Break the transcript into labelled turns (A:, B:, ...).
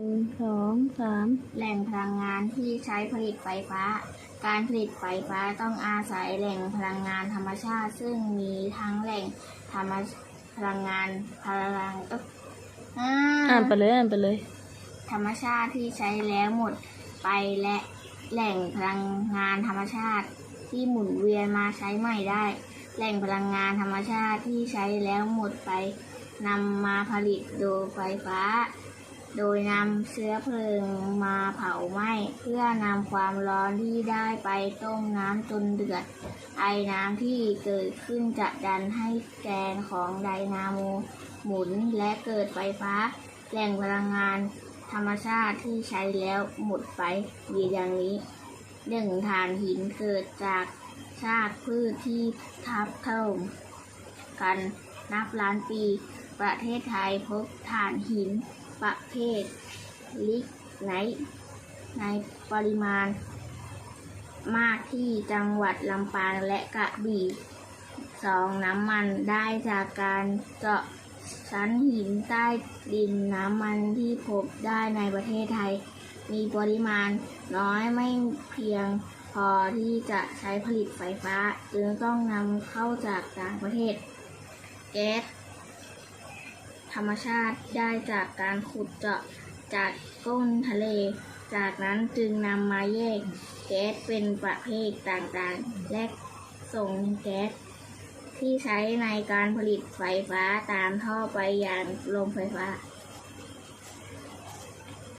A: นึ่งสองสาม
B: แหล่งพลังงานที่ใช้ผลิตไฟฟ้า การผลิตไฟฟ้าต้องอาศัยแหล่งพลังงานธรรมชาติ ซึ่งมีทั้งแหล่งธรรมพลังงานพลังเอ้ยอ่า
A: อ่านไปเลยอ่านไปเลย
B: ธรรมชาติที่ใช้แล้วหมดไปและแหล่งพลังงานธรรมชาติที่หมุนเวียนมาใช้ใหม่ได้ แหล่งพลังงานธรรมชาติที่ใช้แล้วหมดไปนำมาผลิตโดยไฟฟ้า โดยนำเชื้อเพลิงมาเผาไหม้เพื่อนำความร้อนที่ได้ไปต้มน้ำจนเดือด ไอน้ำที่เกิดขึ้นจะดันให้แกนของไดนาโมหมุนและเกิดไฟฟ้า แหล่งพลังงานธรรมชาติที่ใช้แล้วหมดไปมีดังนี้หนึ่งถ่านหินเกิดจากชาติพืชที่ทับถล่มกันนับล้านปี ประเทศไทยพบถ่านหิน ประเภทลิกไนท์ในปริมาณ มากที่จังหวัดลำปางและกระบี่สองน้ำมันได้จากการเจาะชั้นหินใต้ดินน้ำมันที่พบได้ในประเทศไทย มีปริมาณน้อยไม่เพียงพอที่จะใช้ผลิตไฟฟ้า จึงต้องนำเข้าจากต่างประเทศแก๊ส รรมชาติได้จากการขุดเจาะจากก้นทะเล จากนั้นจึงนำมาแยกแก๊สเป็นประเภทต่างๆ และส่งแก๊สที่ใช้ในการผลิตไฟฟ้าตามท่อไปอย่างโรงไฟฟ้า